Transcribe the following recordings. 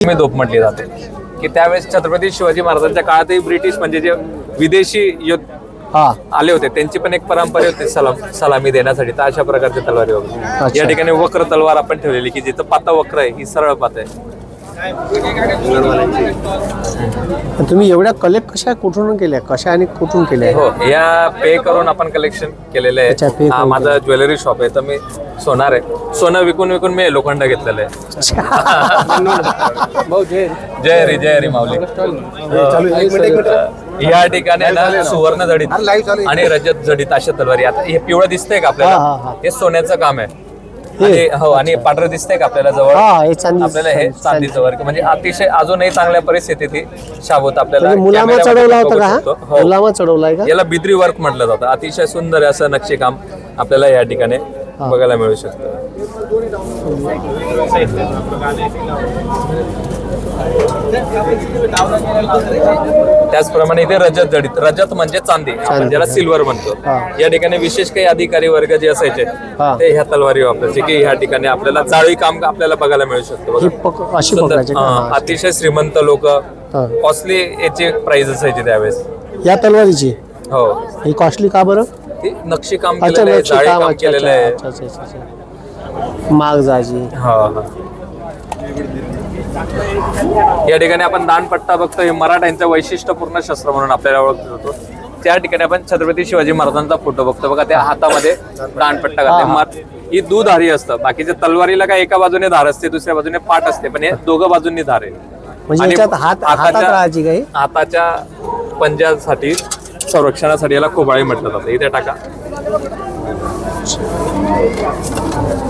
मी दोप म्हटली जाते. की त्यावेळेस छत्रपती शिवाजी महाराजांच्या काळातही ब्रिटिश म्हणजे जे विदेशी युद्ध हा. आले होते त्यांची पण एक परंपरा होती सलाम सलामी देण्यासाठी तर अशा प्रकारच्या तलवारी वगैरे. या ठिकाणी वक्र तलवार आपण ठेवलेली की जिथं पाता वक्र आहे ही सरळ पात आहे. तुम्ही एवढ्या कलेक्ट कशा कुठून केल्या? कशा आणि कुठून केल्या? हो या पे करून आपण कलेक्शन केलेलं अच्छा, आहे हा माझा ज्वेलरी शॉप आहे तर मी सोनार आहे. सोनं विकून विकून मी लोखंड घेतलेलं आहे. जय. हरी जय हरी माऊली. या ठिकाणी ना सुवर्ण जडीत आणि रजत जडीत अशा तलवारी. आता हे पिवळं दिसतंय का आपल्याला? हा. सोन्याचं काम आहे? आणि हो आणि पांढरं दिसतंय का आपल्याला जवळ? हा हे चांदी आपल्याला हे चांदी- चांदीचं वर्क म्हणजे अतिशय अजूनही चांगल्या परिस्थितीत ही शाबूत आपल्याला म्हणजे मुलामा कॅमेऱ्यामध्ये चढवला होता बघू का? शकतो. हा हो. मुलामा चढवलाय का? याला बिद्री वर्क म्हटलं जातं. अतिशय सुंदर असं नक्षीकाम आपल्याला या ठिकाणी बघायला मिळू शकतं त्याचप्रमाणे इथे रजत जडित रजत म्हणजे चांदी आपण ज्याला. सिल्वर म्हणतो. या ठिकाणी विशेष काही अधिकारी वर्ग जे असायचे. ते ह्या तलवारी वापरायचे की ह्या ठिकाणी आपल्याला जाळी काम आपल्याला बघायला मिळू शकतं. अतिशय श्रीमंत लोक. कॉस्टली याची प्राइस असायची त्यावेळेस या तलवारीची हो ही कॉस्टली का बरं ती नक्षी काम अच्छा केलेलं आहे नक्षी जाळी काम काम अच्छा केलेलं अच्छा आहे. अच्छा अच्छा अच्छा, अच्छा. माग जायची हा हा. या ठिकाणी आपण दानपट्टा बघतो हे मराठ्यांचं वैशिष्ट्यपूर्ण शस्त्र म्हणून आपल्याला ओळखलं जातो. त्या ठिकाणी आपण छत्रपती शिवाजी महाराजांचा फोटो बघतो. बघा त्या हातामध्ये दानपट्टा हा, घालते हा. ही दुधारी असतं. बाकीच्या तलवारीला काय एका बाजूने धार असते दुसऱ्या बाजूने पाठ असते पण हे दोघं बाजूंनी धार आहे. म्हणजे आणि याच्यात हात हातात हाताच्या- राहायची काही? हाताच्या पंजासाठी संरक्षणासाठी याला खोबाळी म्हटलं जातं. इथे टाका.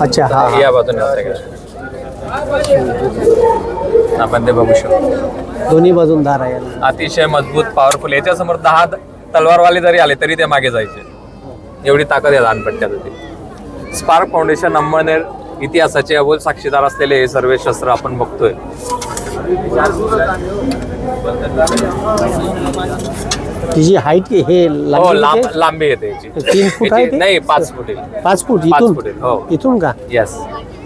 अच्छा हा. या बाजूने. आपण ते बघू शकतो. दोन्ही बाजून धार आहे. अतिशय मजबूत पॉवरफुल याच्या समोर दहा तलवारवाले जरी आले तरी ते मागे जायचे. एवढी ताकद आहे लहानपट्ट्यात होती स्पार्क फाउंडेशन अंमळनेर इतिहासाचे अबोल साक्षीदार असलेले हे सर्व शस्त्र आपण बघतोय. तिची हाईट हे हो लांबी लांब किती? लांबी येते याची तीन फूट आहे याची- ते? नाही पाच फूट आहे. पाच फूट पाच इथून? फूट आहे, हो. इथून का? यस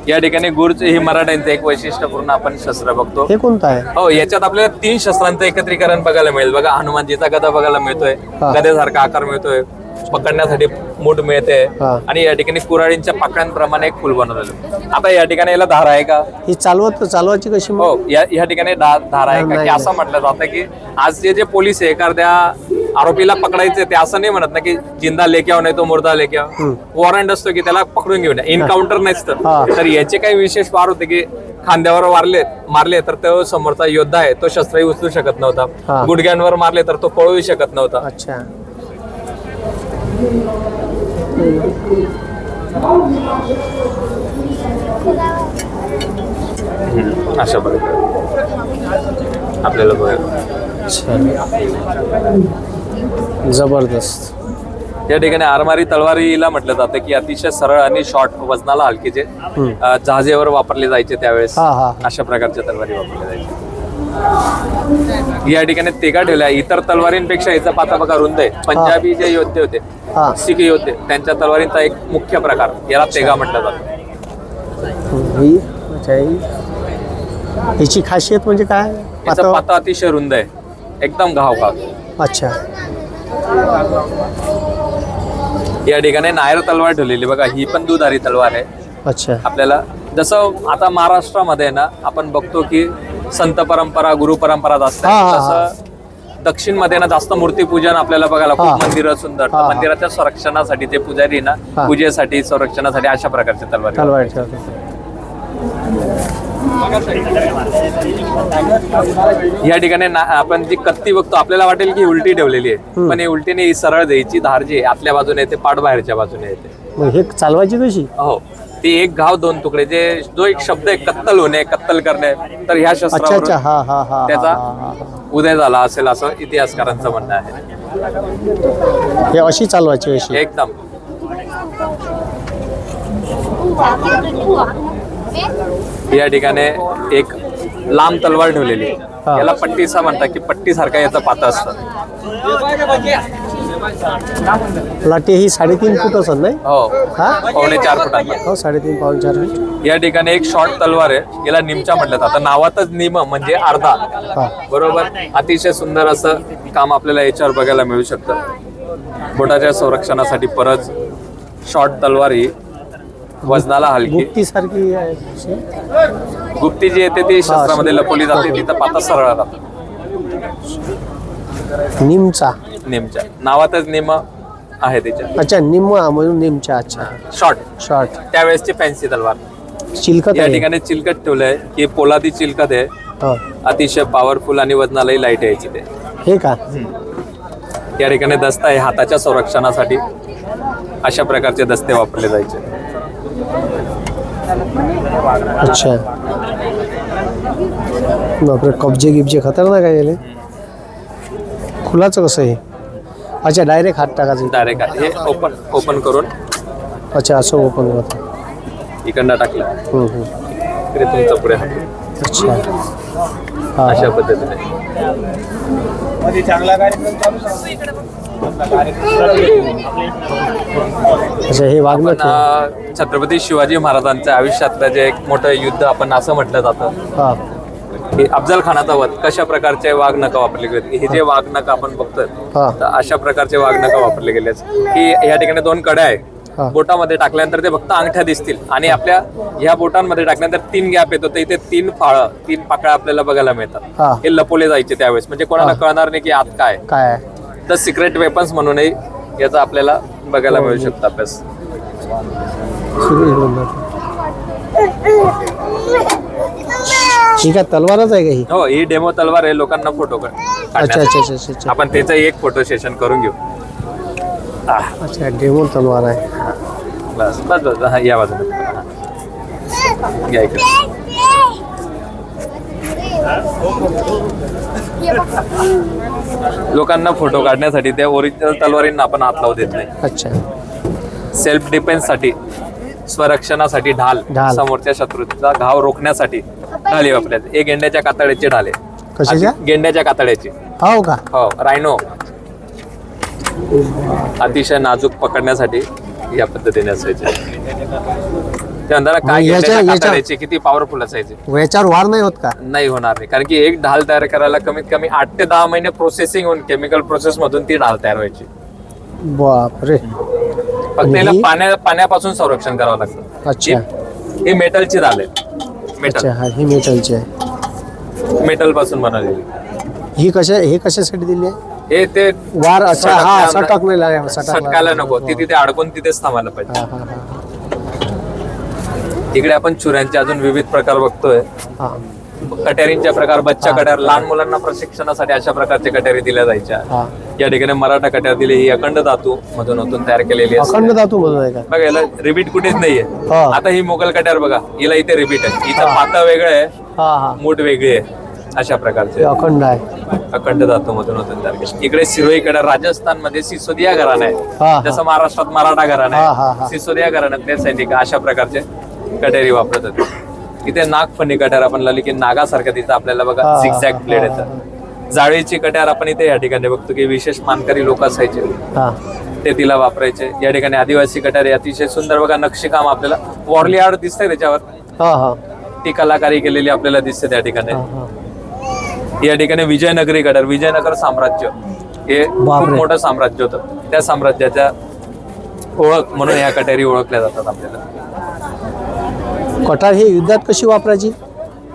या ठिकाणी गुरुचं हे मराठ्यांचं एक वैशिष्ट्यपूर्ण आपण शस्त्र बघतो. हे कोणतं आहे? हो याच्यात आपल्याला तीन शस्त्रांचं एकत्रीकरण बघायला मिळेल. बघा हनुमानजीचा गदा बघायला मिळतोय. हा. गदेसारखा आकार मिळतोय. पकडण्यासाठी मूठ मिळते. हा. आणि या ठिकाणी कुऱ्हाडींच्या पाकळ्यांप्रमाणे एक फुल बनवलेलं आता या ठिकाणी याला धार आहे का? ही चालवत चालवायची कशी मग? हो या या ठिकाणी धार आहे का? नाही, की नाही. असं म्हटलं जातं की आज जे जे पोलीस आहे एखाद्या आरोपीला पकडायचे ते असं नाही म्हणत ना की जिंदा लेके आव नाही तो मुर्दा लेके आव हम्म. वॉरंट असतो की त्याला पकडून घेऊन इन्काउंटर हा. नसतं तर. याचे काही विशेष वार होते की खांद्यावर मारले मारले तर तो समोरचा योद्धा आहे तो शस्त्रही उचलू शकत हा. नव्हता गुडघ्यांवर मारले तर तो पळूही शकत नव्हता. अच्छा. अशा प्रकारे. आपल्याला बघायला. जबरदस्त. या ठिकाणी आरमारी तलवारीला म्हटलं जातं की अतिशय सरळ आणि शॉर्ट वजनाला हलकी जे अ, जहाजेवर वापरले जायचे त्यावेळेस. अशा प्रकारच्या तलवारी वापरल्या जायच्या. या ठिकाणी तेगा ठेवल्या. इतर तलवारींपेक्षा याचा पाता बघा रुंद आहे. पंजाबी जे योद्धे होते हा. सिख योद्धे त्यांच्या तलवारींचा एक मुख्य प्रकार याला तेगा म्हटलं जातं. ही अच्छा ही. हिची खासियत म्हणजे काय? याचा पातळ? पाता अतिशय रुंद आहे. एकदम घाव घाव अच्छा. या ठिकाणी नायर तलवार ठेवलेली बघा ही पण दुधारी तलवार आहे. अच्छा. आपल्याला जसं आता महाराष्ट्रामध्ये ना आपण बघतो की संत परंपरा गुरु परंपरा जास्त आहे. हा, हा, तसं दक्षिणमध्ये ना जास्त मूर्तीपूजन आपल्याला बघायला. खूप मंदिरं सुंदर. तर. मंदिराच्या संरक्षणासाठी जे पुजारी ना. पूजेसाठी संरक्षणासाठी अशा प्रकारचे तलवारी या ठिकाणी ना- आपण जी कत्ती बघतो आपल्याला वाटेल की उलटी ठेवलेली आहे. पण ही उलटी नाही ही सरळ द्यायची धार जी आतल्या बाजूने येते पाठ बाहेरच्या बाजूने येते. हे चालवायची कशी? हो. ती एक घाव दोन तुकडे जे जो एक शब्द आहे कत्तल होणे कत्तल करणे तर ह्या अच्छा अच्छा शस्त्रावरून हा हा हा त्याचा. उदय झाला असेल असं इतिहासकारांचं म्हणणं आहे हे अशी चालवायची अशी एकदम या ठिकाणी एक लांब तलवार ठेवलेली आहे. हा. याला पट्टीसा म्हणतात की पट्टी सारखा याचं पाता असतं वाटते ही साडेतीन फूट असत नाही? हो. हा? पावणे चार फुटांना हो साडेतीन पाऊन चार फूट. या ठिकाणी एक शॉर्ट तलवार आहे. याला निमचा म्हटलं जातं. नावातच निम म्हणजे अर्धा. बरोबर? अतिशय सुंदर असं काम आपल्याला याच्यावर बघायला मिळू शकतं. बोटाच्या संरक्षणासाठी परत शॉर्ट तलवार ही वजनाला हलकी. गुप्ती सारखी. गुप्ती जी येते ती शस्त्रामध्ये लपवली जाते. तिथं पाता सरळ राहतात निमचा. नेमच्या. नावातच नेम आहे त्याच्या. अच्छा निम म्हणून निमचा अच्छा. शॉर्ट शॉर्ट त्यावेळेसची फॅन्सी तलवार. चिलकत या आहे. ठिकाणी चिलकट ठेवलंय की पोलादी चिलकट आहे. हो. अतिशय पॉवरफुल आणि वजनालाही लाइट यायची ते. हे का? या ठिकाणी दस्ता आहे हाताच्या संरक्षणासाठी. अशा प्रकारचे दस्ते वापरले जायचे. अच्छा. बापरे कब्जे गिब्जे खतरनाक आहे याले. खुलाचं कसं आहे? अच्छा डायरेक्ट हात टाकायचं. डायरेक्ट हे ओपन ओपन करून. अच्छा असं ओपन होतं इकडनं टाकलं. हम्म, हम्म. तरी तुमचं पुढे हात. अच्छा. हा. अशा हा. पद्धतीने अच्छा हे वागणं पण, अं, छत्रपती शिवाजी महाराजांच्या आयुष्यातलं जे एक मोठं युद्ध आपण असं म्हटलं जातं. हा. की अफजल खानाचा वध कशा प्रकारचे वाघनखं वापरले गेले हे जे वाघनखं आपण बघतोय हा. तर अशा प्रकारचे वाघनखं वापरले गेले की या ठिकाणी दोन कड्या आहे हा. बोटामध्ये टाकल्यानंतर ते फक्त अंगठ्या दिसतील. आणि आपल्या ह्या बोटांमध्ये टाकल्यानंतर तीन गॅप येतो. तर इथे तीन फाळं तीन पाकळ्या आपल्याला बघायला मिळतात. हा. हे लपवले जायचे त्यावेळेस. म्हणजे कोणाला कळणार नाही की आत काय आहे. काय आहे. तर सिक्रेट वेपन्स म्हणूनही याचा आपल्याला बघायला मिळू शकतो अभ्यास. सुरू. ही काय तलवारच आहे का ही? हो ही डेमो तलवार आहे लोकांना फोटो अच्छा अच्छा अच्छा अच्छा अच्छा आपण त्याचं एक फोटो सेशन करून घेऊ. अच्छा डेमो तलवार आहे. बस बस बस हा, या बाजूला. हा. या इकडे. लोकांना फोटो काढण्यासाठी त्या ओरिजिनल तलवारींना आपण हात लावू देत नाही. अच्छा. सेल्फ डिफेन्ससाठी स्वरक्षणासाठी ढाल ढाल. समोरच्या शत्रूचा घाव रोखण्यासाठी. ढाली वापरतात एक गेंड्याच्या कातड्याचे ढाले कशाच्या? गेंड्याच्या कातड्याची हो का? हो रायनो अतिशय नाजूक पकडण्यासाठी या पद्धतीने असायचे. काय मग याच्या- गेंड्याच्या याच्या- कातड्याचे किती पॉवरफुल असायचे? याच्यावर वार नाही होत का? नाही होणार नाही. कारण की एक ढाल तयार करायला कमीत कमी आठ ते दहा महिने प्रोसेसिंग होऊन केमिकल प्रोसेस मधून ती ढाल तयार व्हायची. बापरे. फक्त आणि याला ही- पाण्या पाण्यापासून संरक्षण करावं लागतं. अच्छा. ही- ही मेटलची ढाल आहे. मेटल अच्छा हा ही मेटलची आहे. मेटलपासून बनवलेली. ही कशा हे कशासाठी दिली आहे? हे ते वार अच्छा हा सटकल्या- सटक नाही लागेल सटकायला नको. ती तिथे अडकून तिथेच थांबायला पाहिजे. हा हा हा. इकडे आपण चुऱ्यांचे अजून विविध प्रकार बघतोय. हा. प्रकार बच्चा कट्यार लहान मुलांना प्रशिक्षणासाठी अशा प्रकारचे कट्यारी दिल्या जायच्या. हा. या ठिकाणी मराठा कट्यार दिली ही अखंड धातू मधून ओतून तयार केलेली अखंड धातू मधून आहे का? बघा याला रिबीट कुठेच नाहीये. हा. आता ही मोगल कट्यार बघा हिला इथे रिबीट आहे. इथं पाता वेगळं आहे हा हा. मूठ वेगळी आहे अशा प्रकारचे. अखंड आहे. अखंड धातू मधून होतं तयार केलं. इकडे राजस्थानमध्ये सिसोदिया घराणं हा, आहे. जसं महाराष्ट्रात मराठा घराणं हा, हा, हा. आहे सिसोदिया घराण्यातले सैनिक अशा प्रकारचे कटेरी वापरत होते इथे नागफणी कट्यार आपण लावली की नागासारखं तिथं आपल्याला बघा हा, झिगझॅग ब्लेड हा, येतं. जाळीची कट्यार आपण इथे या ठिकाणी बघतो की विशेष मानकरी लोक असायचे. हा. ते तिला वापरायचे. या ठिकाणी आदिवासी कट्यारी अतिशय सुंदर बघा नक्षीकाम आपल्याला वॉर्ली आर्ट दिसतंय त्याच्यावर. हा हा. ती कलाकारी केलेली आपल्याला दिसते त्या ठिकाणी. हा, हा. या ठिकाणी विजयनगरी गडर विजयनगर साम्राज्य हे खूप. मोठं साम्राज्य होतं. त्या साम्राज्याच्या ओळख म्हणून ह्या कट्यारी ओळखल्या जातात आपल्याला. कटार ही युद्धात कशी वापरायची?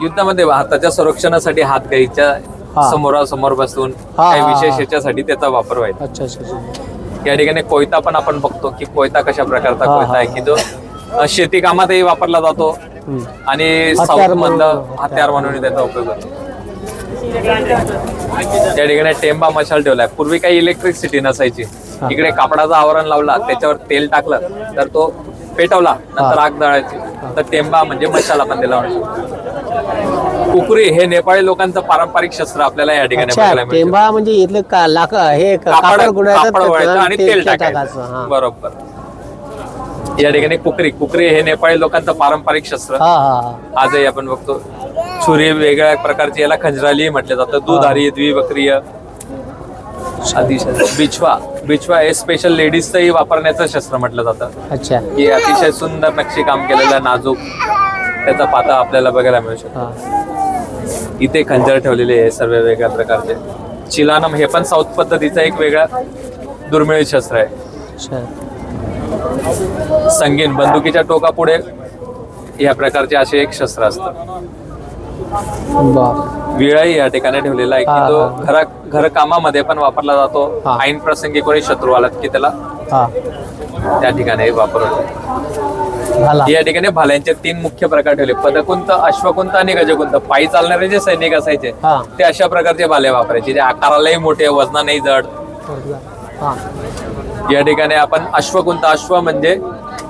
युद्धामध्ये हाताच्या संरक्षणासाठी हात गाईच्या हा. समोरासमोर बसून हा, काही हा, विशेष हा. याच्यासाठी त्याचा वापर व्हायचा अच्छा अच्छा अच्छा या ठिकाणी कोयता पण आपण बघतो की कोयता कशा प्रकारचा हा, कोयता आहे हा, की जो अ, शेती कामातही वापरला जातो हम्म. आणि हत्यार साऊथ मधलं म्हणून. हत्यार म्हणून त्याचा उपयोग होतो त्या ठिकाणी टेंबा मशाल ठेवलाय पूर्वी काही इलेक्ट्रिसिटी नसायची हा. इकडे कापडाचं आवरण लावला त्याच्यावर तेल टाकलं तर तो पेटवला नंतर. आग दळायची तर टेंबा म्हणजे मशाल आपण त्याला म्हणू शकतो कुकरी हे नेपाळी लोकांचं पारंपरिक शस्त्र आपल्याला या ठिकाणी अच्छा बघायला मिळतं. टेंबा म्हणजे इथलं का लाक हे क- कापड कापड गुंडाळतात कापड वळायचं त्याच्यात आणि तेल टाकायचं हा. बरोबर. या ठिकाणी कुकरी कुकरी हे नेपाळी लोकांचं पारंपरिक शस्त्र. हा हा हा. आजही आपण बघतो. छुरी वेगळ्या प्रकारची याला खंजराली म्हटलं जातं. दुधारी द्विबक्रीय अतिशय बिछवा. बिछवा हे स्पेशल लेडीजचंही वापरण्याचं शस्त्र म्हटलं जातं. अच्छा. की अतिशय सुंदर नक्षी काम केलेलं नाजूक. त्याचा पाता आपल्याला बघायला मिळू शकतो. हां. इथे खंजर ठेवलेले आहे सर्व वेगळ्या प्रकारचे. चिलानम हे पण साऊथ पद्धतीचं एक वेगळा दुर्मिळ शस्त्र आहे. संगीन बंदुकीच्या टोकापुढे या प्रकारचे असे एक शस्त्र असतं. विळाही या ठिकाणी ठेवलेला आहे की तो. घरा घर कामामध्ये पण वापरला जातो. ऐन प्रसंगी कोणी शत्रू आलात की त्याला त्या ठिकाणी वापरतो या ठिकाणी भाल्यांचे तीन मुख्य प्रकार ठेवले. पदकुंत अश्वकुंत आणि गजकुंत. पायी चालणारे जे सैनिक असायचे हा. ते अशा प्रकारचे भाले वापरायचे जे आकारालाही मोठे वजनानेही जड. हां. या ठिकाणी आपण अश्वकुंत अश्व म्हणजे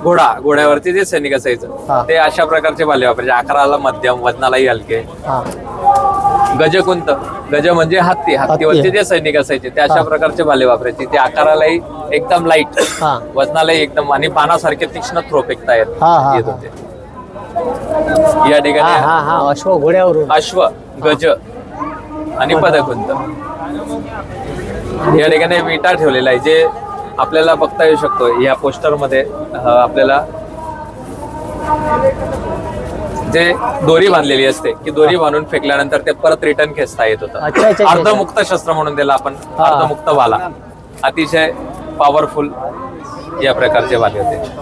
घोडा घोड्यावरती जे सैनिक हा. असायचं ते अशा प्रकारचे भाले वापरायचे. आकाराला मध्यम वजनालाही हलके. हां. गजकुंत गज म्हणजे हत्ती. हत्तीवरचे जे सैनिक असायचे ते अशा. प्रकारचे भाले वापरायचे. ते आकारालाही एकदम लाइट वजनालाही एकदम आणि बाणासारखे तीक्ष्ण थ्रो फेकता येत हा, हा, येत. होते. या ठिकाणी अश्व घोड्यावरून. अश्व गज आणि पदकुंत या ठिकाणी विटा ठेवलेला आहे जे आपल्याला बघता येऊ शकतो. या पोस्टरमध्ये आपल्याला जे दोरी बांधलेली असते की दोरी बांधून फेकल्यानंतर ते परत रिटर्न खेचता येत अच्छा, होतं अच्छा. अर्धमुक्त शस्त्र म्हणून त्याला आपण हा. अर्धमुक्त भाला अतिशय पॉवरफुल या प्रकारचे भाले होते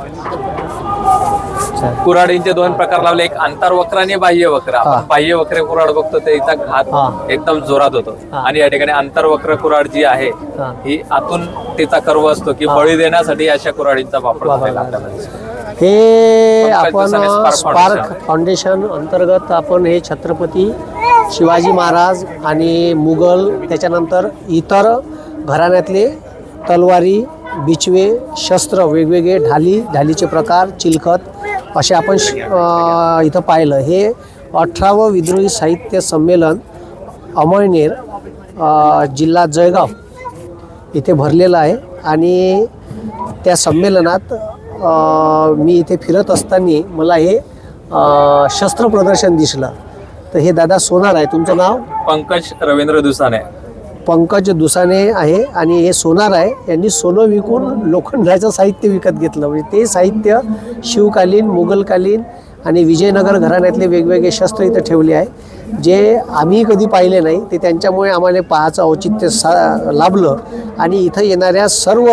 अच्छा कुऱ्हाडींचे दोन प्रकार लावले एक आंतरवक्र आणि बाह्य वक्र हा. आपण बाह्य वक्र कुऱ्हाड बघतो त्याचा हा. घात एकदम जोरात होतो हा. आणि या ठिकाणी आंतरवक्र कुऱ्हाड जी आहे हा. ही आतून तिचा कर्व असतो की हा. बळी देण्यासाठी अशा कुऱ्हाडींचा वापर वापर झालेला झाला. आपल्याला दिसतो. हे आपण स्पार्क फाउंडेशन. अंतर्गत आपण हे छत्रपती शिवाजी महाराज आणि मुघल त्याच्यानंतर इतर घराण्यातले तलवारी बिचवे शस्त्र वेगवेगळे ढाली ढालीचे प्रकार चिलखत असे आपण इथं पाहिलं हे अठरावं विद्रोही साहित्य संमेलन अमळनेर जिल्हा जळगाव इथे भरलेलं आहे आणि त्या संमेलनात मी इथे फिरत असताना मला हे शस्त्र प्रदर्शन दिसलं. तर हे दादा सोनार आहे. तुमचं नाव? पंकज रवींद्र दुसाने. पंकज दुसाने आहे आणि हे सोनार आहे. यांनी सोनं विकून लोखंडाचं साहित्य विकत घेतलं. म्हणजे ते साहित्य शिवकालीन मुघलकालीन आणि विजयनगर घराण्यातले वेगवेगळे शस्त्र इथं ठेवले आहे. जे आम्ही कधी पाहिले नाही ते त्यांच्यामुळे आम्हाला पाहायचं औचित्य सा लाभलं. आणि इथं येणाऱ्या सर्व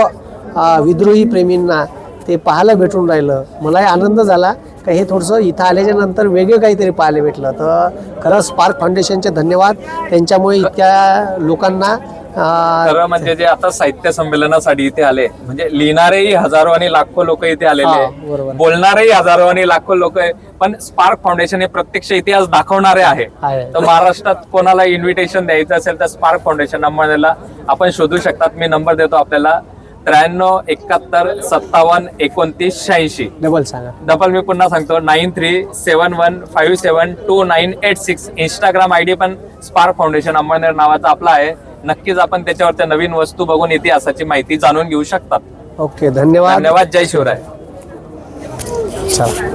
विद्रोही प्रेमींना ते पाहायला भेटून राहिलं. मलाही आनंद झाला. का हे थोडंसं इथं आल्याच्यानंतर वेगळं काहीतरी पाहायला भेटलं. तर खरंच स्पार्क फाउंडेशनचे धन्यवाद. त्यांच्यामुळे इतक्या लोकांना खरं म्हणजे जे आता साहित्य संमेलनासाठी इथे आले म्हणजे लिहिणारेही हजारो आणि लाखो लोक इथे आलेले. बोलणारेही हजारो आणि लाखो लोक पण स्पार्क फाउंडेशन हे प्रत्यक्ष इतिहास दाखवणारे आहे. आहे. तर महाराष्ट्रात कोणाला इन्व्हिटेशन द्यायचं असेल तर स्पार्क फाउंडेशन नंबरला आपण शोधू शकतात. मी नंबर देतो आपल्याला. त्र्याण्णव एकाहत्तर सत्तावन्न एकोणतीस शहाऐंशी डबल सांगा डबल मी पुन्हा सांगतो nine three seven one five seven two nine eight six Instagram I D पण स्पार्क फाउंडेशन अंबरनेर नावाचा आपला आहे नक्कीच आपण त्याच्यावरच्या नवीन वस्तू बघून इतिहासाची माहिती जाणून घेऊ शकतात ओके धन्यवाद धन्यवाद जय शिवराय चला